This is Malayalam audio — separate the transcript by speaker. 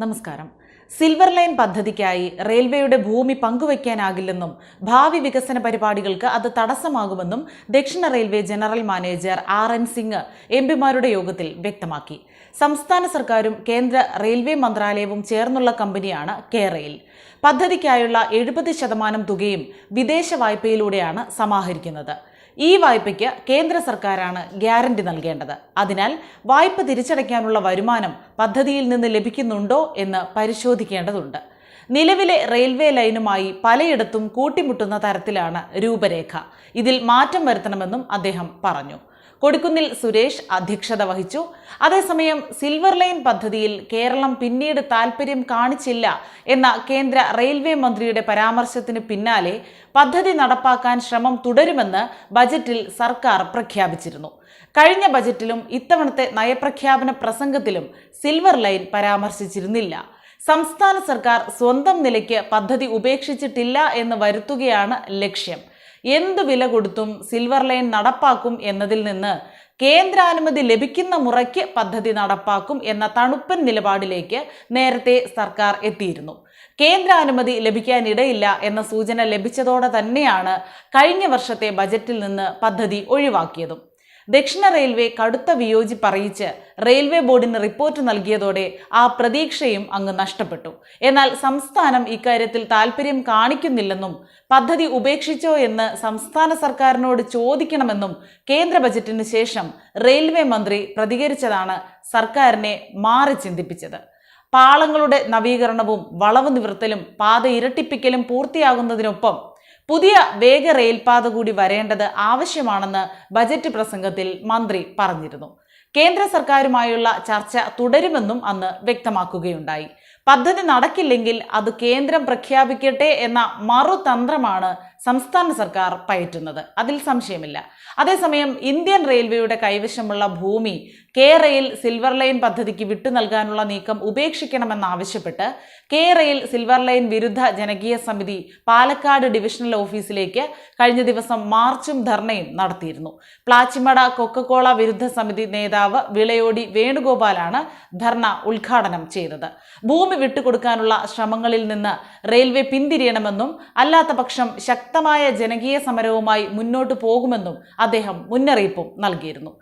Speaker 1: നമസ്കാരം. സിൽവർ ലൈൻ പദ്ധതിക്കായി റെയിൽവേയുടെ ഭൂമി പങ്കുവയ്ക്കാനാകില്ലെന്നും ഭാവി വികസന പരിപാടികൾക്ക് അത് തടസ്സമാകുമെന്നും ദക്ഷിണ railway general manager R N Singh M പിമാരുടെ യോഗത്തിൽ വ്യക്തമാക്കി. സംസ്ഥാന സർക്കാരും കേന്ദ്ര റെയിൽവേ മന്ത്രാലയവും ചേർന്നുള്ള കമ്പനിയാണ് കെ പദ്ധതിക്കായുള്ള എഴുപത് ശതമാനം തുകയും വിദേശ വായ്പയിലൂടെയാണ് സമാഹരിക്കുന്നത്. ഈ വായ്പയ്ക്ക് കേന്ദ്ര സർക്കാരാണ് ഗ്യാരണ്ടി നൽകേണ്ടത്. അതിനാൽ വായ്പ തിരിച്ചടയ്ക്കാനുള്ള വരുമാനം പദ്ധതിയിൽ നിന്ന് ലഭിക്കുന്നുണ്ടോ എന്ന് പരിശോധിക്കേണ്ടതുണ്ട്. നിലവിലെ റെയിൽവേ ലൈനുമായി പലയിടത്തും കൂട്ടിമുട്ടുന്ന തരത്തിലാണ് രൂപരേഖ. ഇതിൽ മാറ്റം വരുത്തണമെന്നും അദ്ദേഹം പറഞ്ഞു. കൊടിക്കുന്നിൽ സുരേഷ് അധ്യക്ഷത വഹിച്ചു. അതേസമയം സിൽവർ ലൈൻ പദ്ധതിയിൽ കേരളം പിന്നീട് താൽപ്പര്യം കാണിച്ചില്ല എന്ന കേന്ദ്ര റെയിൽവേ മന്ത്രിയുടെ പരാമർശത്തിന് പിന്നാലെ പദ്ധതി നടപ്പാക്കാൻ ശ്രമം തുടരുമെന്ന് ബജറ്റിൽ സർക്കാർ പ്രഖ്യാപിച്ചിരുന്നു. കഴിഞ്ഞ ബജറ്റിലും ഇത്തവണത്തെ നയപ്രഖ്യാപന പ്രസംഗത്തിലും സിൽവർ ലൈൻ പരാമർശിച്ചിരുന്നില്ല. സംസ്ഥാന സർക്കാർ സ്വന്തം നിലയ്ക്ക് പദ്ധതി ഉപേക്ഷിച്ചിട്ടില്ല എന്ന് വരുത്തുകയാണ് ലക്ഷ്യം. എന്ത് വില കൊടുത്തും സിൽവർ ലൈൻ നടപ്പാക്കും എന്നതിൽ നിന്ന് കേന്ദ്രാനുമതി ലഭിക്കുന്ന മുറയ്ക്ക് പദ്ധതി നടപ്പാക്കും എന്ന തണുപ്പൻ നിലപാടിലേക്ക് നേരത്തെ സർക്കാർ എത്തിയിരുന്നു. കേന്ദ്രാനുമതി ലഭിക്കാനിടയില്ല എന്ന സൂചന ലഭിച്ചതോടെ തന്നെയാണ് കഴിഞ്ഞ വർഷത്തെ ബജറ്റിൽ നിന്ന് പദ്ധതി ഒഴിവാക്കിയതും. ദക്ഷിണ റെയിൽവേ കടുത്ത അറിയിച്ച് റെയിൽവേ ബോർഡിന് റിപ്പോർട്ട് നൽകിയതോടെ ആ പ്രതീക്ഷയും അങ്ങ് നഷ്ടപ്പെട്ടു. എന്നാൽ സംസ്ഥാനം ഇക്കാര്യത്തിൽ താൽപ്പര്യം കാണിക്കുന്നില്ലെന്നും പദ്ധതി ഉപേക്ഷിച്ചോ എന്ന് സംസ്ഥാന സർക്കാരിനോട് ചോദിക്കണമെന്നും കേന്ദ്ര ബജറ്റിന് ശേഷം റെയിൽവേ മന്ത്രി പ്രതികരിച്ചതാണ് സർക്കാരിനെ മാറി ചിന്തിപ്പിച്ചത്. പാളങ്ങളുടെ നവീകരണവും വളവ് നിവർത്തലും പാത ഇരട്ടിപ്പിക്കലും പൂർത്തിയാകുന്നതിനൊപ്പം പുതിയ വേഗ റെയിൽപാത കൂടി വരേണ്ടത് ആവശ്യമാണെന്ന് ബജറ്റ് പ്രസംഗത്തിൽ മന്ത്രി പറഞ്ഞിരുന്നു. കേന്ദ്ര സർക്കാരുമായുള്ള ചർച്ച തുടരുമെന്നും അന്ന് വ്യക്തമാക്കുകയുണ്ടായി. പദ്ധതി നടക്കില്ലെങ്കിൽ അത് കേന്ദ്രം പ്രഖ്യാപിക്കട്ടെ എന്ന മറുതന്ത്രമാണ് സംസ്ഥാന സർക്കാർ പയറ്റുന്നത്. അതിൽ സംശയമില്ല. അതേസമയം ഇന്ത്യൻ റെയിൽവേയുടെ കൈവശമുള്ള ഭൂമി കെ റെയിൽ സിൽവർ ലൈൻ പദ്ധതിക്ക് വിട്ടു നൽകാനുള്ള നീക്കം ഉപേക്ഷിക്കണമെന്നാവശ്യപ്പെട്ട് കെ റെയിൽ സിൽവർ ലൈൻ വിരുദ്ധ ജനകീയ സമിതി പാലക്കാട് ഡിവിഷണൽ ഓഫീസിലേക്ക് കഴിഞ്ഞ ദിവസം മാർച്ചും ധർണയും നടത്തിയിരുന്നു. പ്ലാച്ചിമട കൊക്കക്കോള വിരുദ്ധ സമിതി നേതാവ് വിളയോടി വേണുഗോപാലാണ് ധർണ ഉദ്ഘാടനം ചെയ്തത്. ഭൂമി വിട്ടുകൊടുക്കാനുള്ള ശ്രമങ്ങളിൽ നിന്ന് റെയിൽവേ പിന്തിരിയണമെന്നും അല്ലാത്ത പക്ഷം ശക്തമായ ജനകീയ സമരവുമായി മുന്നോട്ടു പോകുമെന്നും അദ്ദേഹം മുന്നറിയിപ്പും നൽകിയിരുന്നു